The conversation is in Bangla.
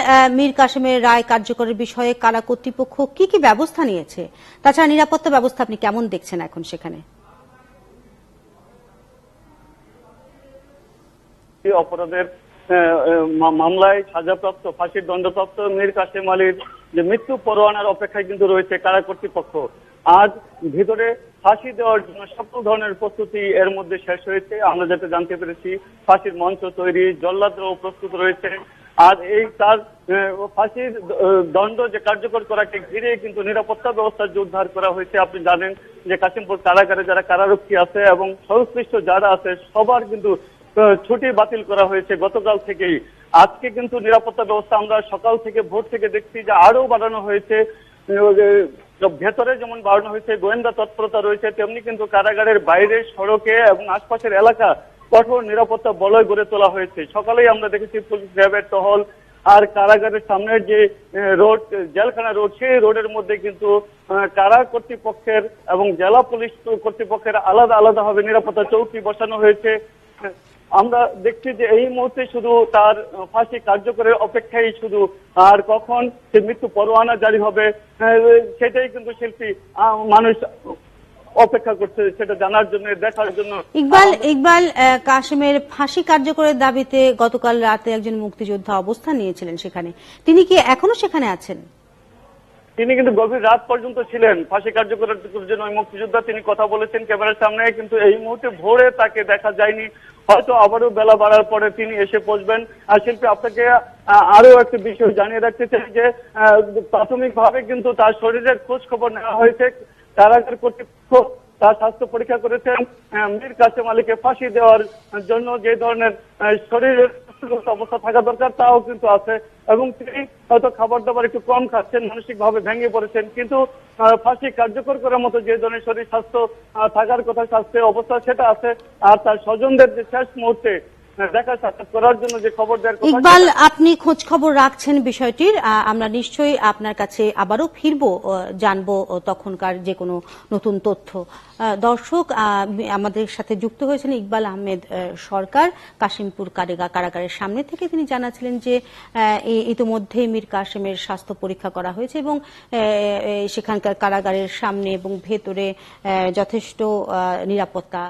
আহ, মীর কাসেমের রায় কার্যকরের বিষয়ে কারা কর্তৃপক্ষ কি কি ব্যবস্থা নিয়েছে? তাছাড়া নিরাপত্তা ব্যবস্থা আপনি কেমন দেখছেন এখন সেখানে? অপরাধের মামলায় সাজাপ্রাপ্ত ফাঁসির দণ্ডপ্রাপ্ত মীর কাসেম আলীর যে মৃত্যু পরোয়ানার অপেক্ষায় কিন্তু রয়েছে কারা কর্তৃপক্ষ। আজ ভিতরে ফাঁসি দেওয়ার জন্য সকল ধরনের প্রস্তুতি এর মধ্যে শেষ হয়েছে। আমরা যাতে জানতে পেরেছি ফাঁসির মঞ্চ তৈরি জল্লাদও প্রস্তুত রয়েছে। আর এই তার ফাঁসির দণ্ড যে কার্যকর করাকে ঘিরে কিন্তু নিরাপত্তা ব্যবস্থা জোরদার করা হয়েছে, আপনি জানেন যে কাশিমপুর কারাগারে যারা কারারক্ষী আছে এবং সংশ্লিষ্ট যারা আছে, সবার কিন্তু ছুটি বাতিল করা হয়েছে গতকাল থেকেই। আজকে কিন্তু নিরাপত্তা ব্যবস্থা আমরা সকাল থেকে ভোর থেকে দেখছি যে আরও বাড়ানো হয়েছে। ভেতরে যেমন বাড়ানো হয়েছে, গোয়েন্দা তৎপরতা রয়েছে, তেমনি কিন্তু কারাগারের বাইরে সড়কে এবং আশপাশের এলাকা কঠোর নিরাপত্তা বলয় গড়ে তোলা হয়েছে। সকালেই আমরা দেখেছি পুলিশ র্যাবের টহল আর কারাগারের সামনের যে রোড, জেলখানা রোড, সেই রোডের মধ্যে কিন্তু কারা কর্তৃপক্ষের এবং জেলা পুলিশ কর্তৃপক্ষের আলাদা আলাদা ভাবে নিরাপত্তা চৌকি বসানো হয়েছে। আমরা দেখছি যে এই মুহূর্তে শুধু তার ফাঁসি কার্যকরের অপেক্ষায় শুধু, আর কখন সে মৃত্যু পরোয়ানা জারি হবে সেটাই কিন্তু শিল্পী মানুষ অপেক্ষা করছে সেটা জানার জন্য দেখার জন্য। ইকবাল ইকবাল আহ, কাসেমের ফাঁসি কার্যকরের দাবিতে গতকাল রাতে একজন মুক্তিযোদ্ধা অবস্থান নিয়েছিলেন সেখানে। তিনি কি এখনও সেখানে আছেন? তিনি কিন্তু গভীর রাত পর্যন্ত ছিলেন। ফাঁসি কার্যকরের জন্য ওই মুক্তিযোদ্ধা তিনি কথা বলেছেন ক্যামেরার সামনে কিন্তু এই মুহূর্তে ভোরে তাকে দেখা যায়নি। হয়তো আবারও বেলা বাড়ার পরে তিনি এসে পৌঁছবেন আর শিল্পী আপনাকে আরও একটা বিষয় জানিয়ে রাখতে চাই যে প্রাথমিকভাবে কিন্তু তার শরীরের খোঁজ খবর নেওয়া হয়েছে। কারাগার কর্তৃপক্ষ তার স্বাস্থ্য পরীক্ষা করেছেন মীর কাসেম আলীকে ফাঁসি দেওয়ার জন্য যে ধরনের শরীরের অবস্থা থাকা দরকার তাও কিন্তু আছে এবং তিনি হয়তো খাবার দাবার একটু কম খাচ্ছেন মানসিক ভাবে ভেঙে পড়েছেন। কিন্তু ফাঁসি কার্যকর করার মতো যে ধরনের শরীর, স্বাস্থ্য থাকার কথা, স্বাস্থ্যের অবস্থা সেটা আছে। আর তার স্বজনদের যে শেষ মুহূর্তে ইকবাল আপনি খোঁজ খবর রাখছেন বিষয়টির আমরা নিশ্চয়ই আপনার কাছে আবারও ফিরবো জানব তখনকার যে কোনো নতুন তথ্য। দর্শক আমাদের সাথে যুক্ত হয়েছেন ইকবাল আহমেদ সরকার কাশিমপুর কারেগা কারাগারের সামনে থেকে তিনি জানাচ্ছিলেন যে ইতিমধ্যে মীর কাসেমের স্বাস্থ্য পরীক্ষা করা হয়েছে এবং সেখানকার কারাগারের সামনে এবং ভেতরে যথেষ্ট নিরাপত্তা